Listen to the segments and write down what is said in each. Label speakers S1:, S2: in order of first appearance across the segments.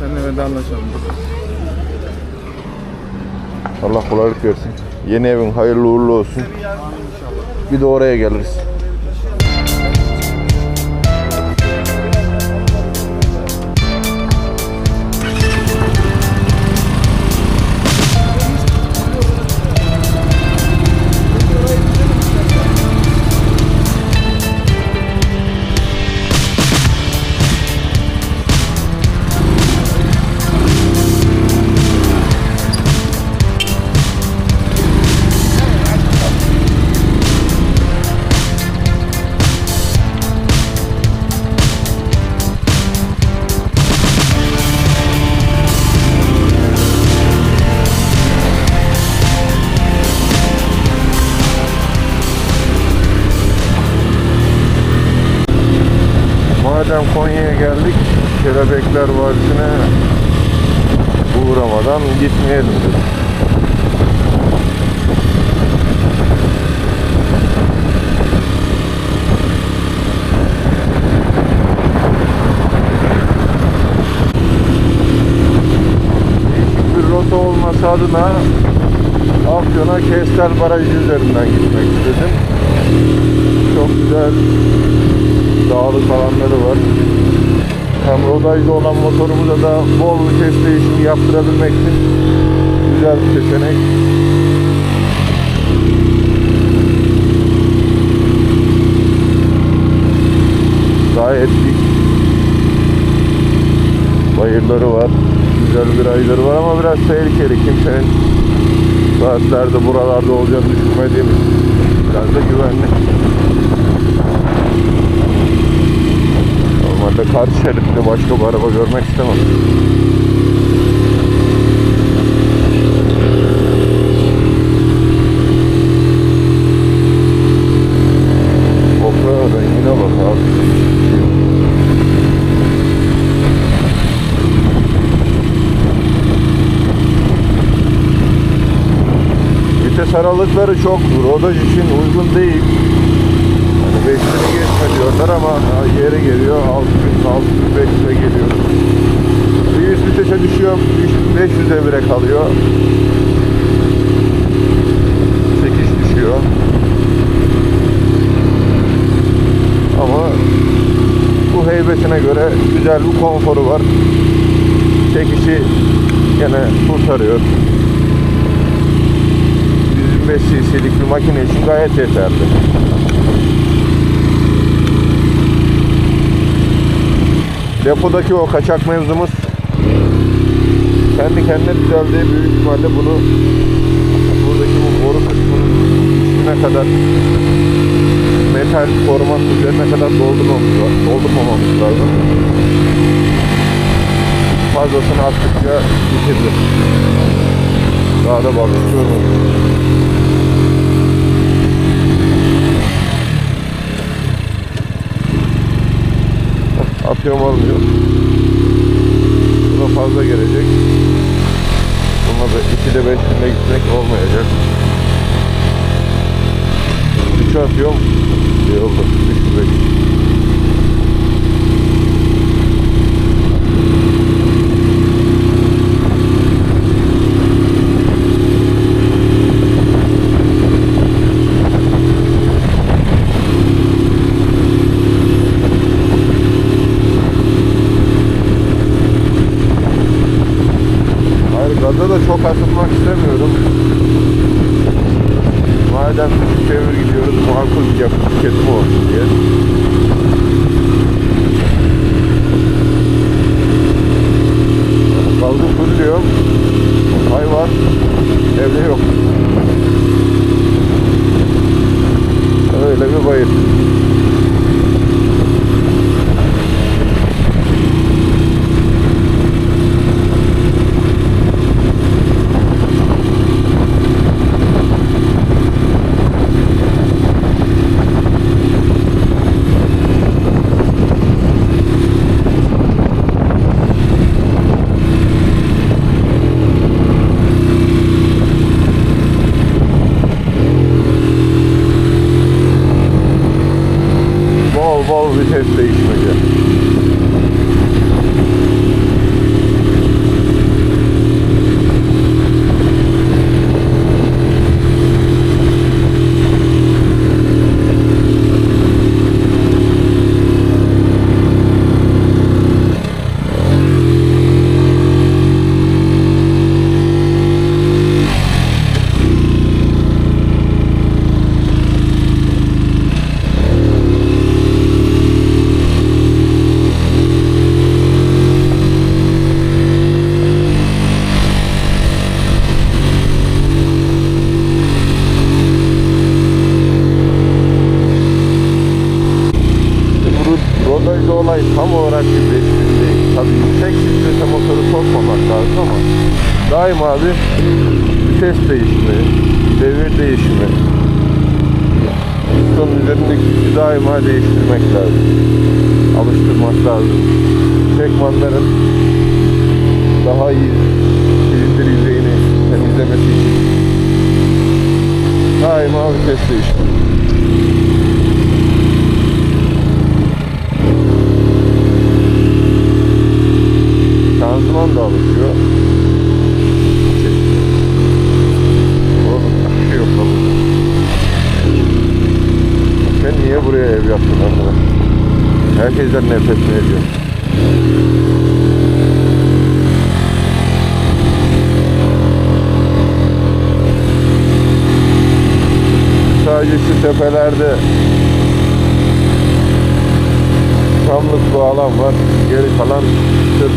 S1: Seninle vedalaşalım.
S2: Allah kolaylık versin. Yeni evin hayırlı uğurlu olsun. Bir de oraya geliriz. Madem Konya'ya geldik, Kelebekler Vadisi'ne uğramadan gitmeyelim dedim. Rota olması adına Afyon'a Kestel Barajı üzerinden gitmek istedim. Çok güzel dağlık alanları var. Hem rodajda olan motorumuza da bol vites değişimi yaptırabilmek için güzel bir seçenek. Gayet dik bayırları var. Güzel virajları var ama biraz tehlikeli. Kimsenin saatlerde buralarda olacağını düşünmediğimiz biraz da güvenli. Normalde karşı şeritte başka bir araba görmek istemem. Aralıkları çok rodaj için uygun değil. Hani 5000'i diyorlar ama yeri geliyor 6000 6500'e geliyor. Bir üst vitese düşüyor 3500'e bire kalıyor. 8 düşüyor. Ama bu heybetine göre güzel bir konforu var. Çekişi gene kurtarıyor. 125 cc'lik bir makine için gayet yeterli. Depodaki o kaçak mevzumuz kendi kendine düzeldi. Büyük ihtimalle bunu buradaki bu boru kısmının üstüne kadar metal korumanın üzerine kadar doldurmamız var. Doldurmamamız lazım. Fazlasını attıkça bitirdi. Daha da balık Atıyorum olmuyor. Buna fazla gelecek. Buna da 2'de 5 günde gitmek olmayacak. 3 atıyorum. İyi oldu. 3 5. происходит. olay tam olarak bir birleştirildi. Tabii yüksek strese motoru sokmamak lazım ama daima bir vites değişimi, devir değişimi, pistonun üzerindeki daima değiştirmek lazım. Alıştırmak lazım. Çekmanların daha iyi silindir yüzeyini temizlemesi için daima vites değiştirmek buraya ev yaptın arkadaş? Herkesten nefret mi ediyorsun? Sadece şu tepelerde çamlık bu alan var. Geri kalan sırf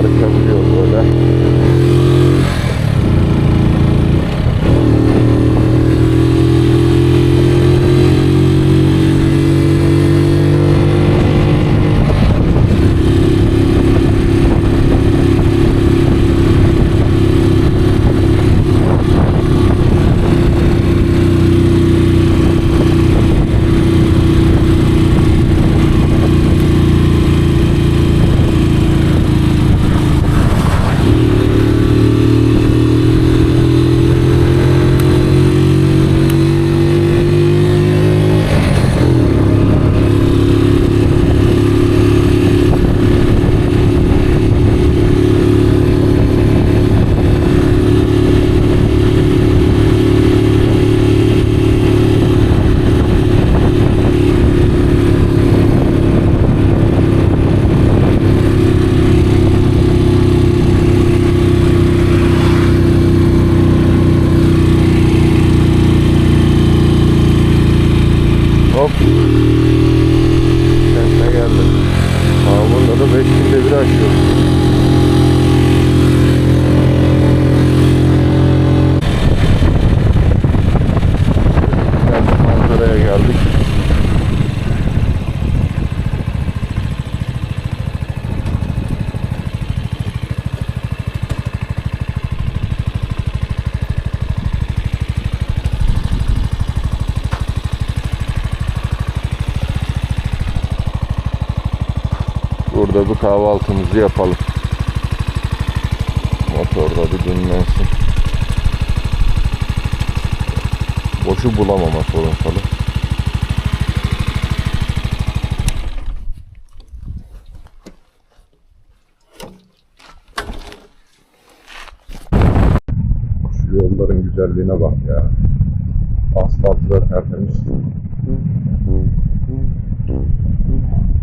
S2: Ama arada karışabiliyor böyle. Hop. Kendine geldi. Aa bunda da 5 günde bir açıyor. Geldik manzaraya geldik. Burada bir kahvaltımızı yapalım. Motorda bir dinlensin. Boşu bulamama sorunsalı. Şu yolların güzelliğine bak ya. Asfaltı da tertemiz.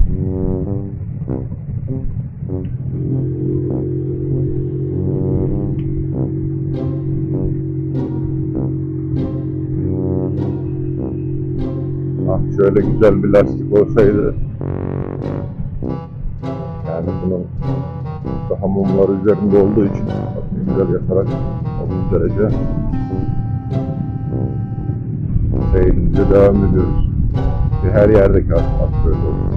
S2: Ah şöyle güzel bir lastik olsaydı. Yani bunun daha mumlar üzerinde olduğu için bak ne güzel yatarak 30 derece seyrimize devam ediyoruz. Ve her yerdeki asfalt böyle olur.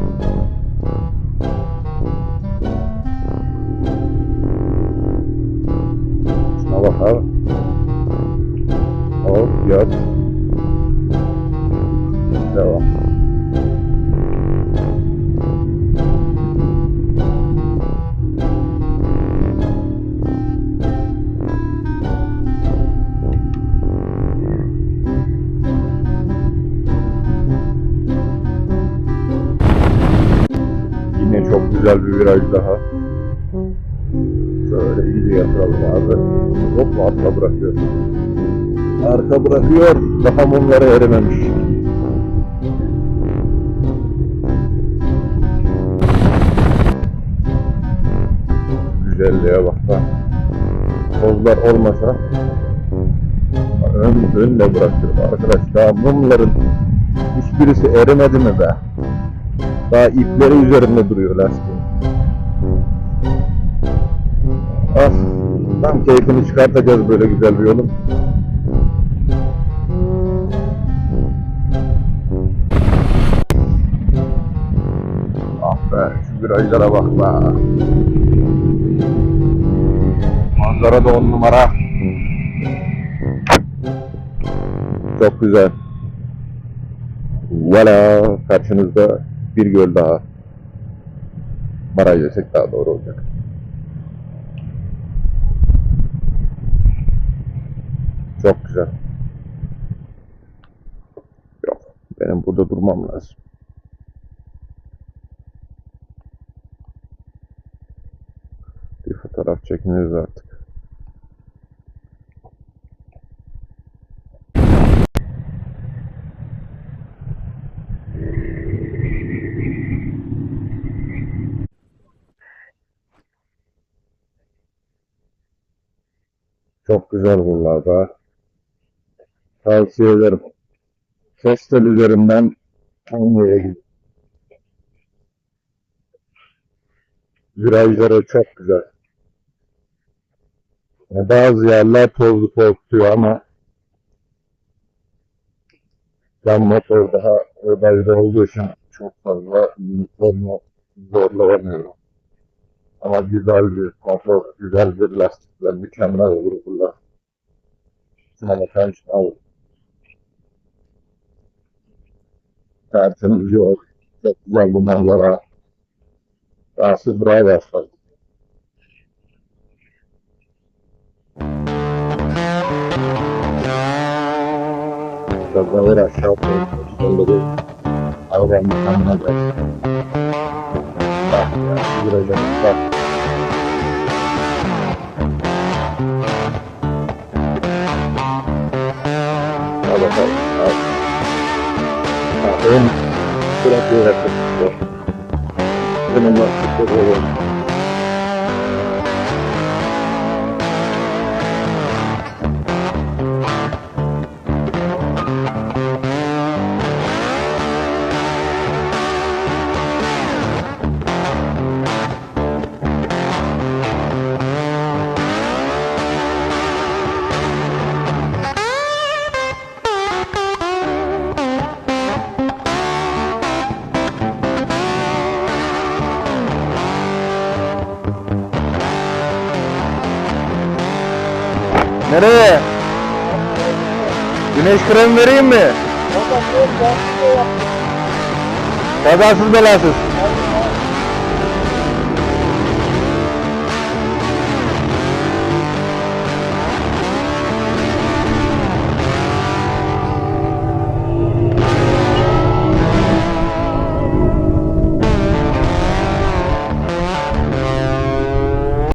S2: Şuna bak abi. Hop yat. Devam. Yine çok güzel bir viraj daha. Şöyle iyice yatıralım abi. Hop arka bırakıyor. Arka bırakıyor. Daha mumları erimemiş. tozlar olmasa ön, önle bıraktırım arkadaşlar. Mumların hiçbirisi erimedi mi be? Daha ipleri üzerinde duruyor lastiğin. Ah, tam keyfini çıkartacağız böyle güzel bir yolun.
S3: Ah be, şu virajlara bak be. Manzara da on numara. Çok güzel. Voila karşınızda bir göl daha. Baraj desek daha doğru olacak. Çok güzel. Yok. Benim burada durmam lazım. Bir fotoğraf çekiniriz artık. Çok güzel buralarda. Tavsiye ederim. Festel üzerinden Konya'ya gidin. Virajları çok güzel. Bazı yerler tozlu korkutuyor ama ben motor daha virajda olduğu için çok fazla uniformu zorlanamıyorum. Ama güzel bir motor, güzel bir lastikler, mükemmel olur bunlar. Bakar mısın? Al. Tertemiz yol. Çok güzel bu manzara. Rahatsız bravo asfalt. Biraz daha ver aşağı koyup sonunda bir arabanın kanına gelsin. Bak ya, viraja bak. Al bakalım. Al. Ha, ön sürekli yakın. Bununla çok olur. Nereye? Güneş kremi vereyim mi? Kazasız belasız.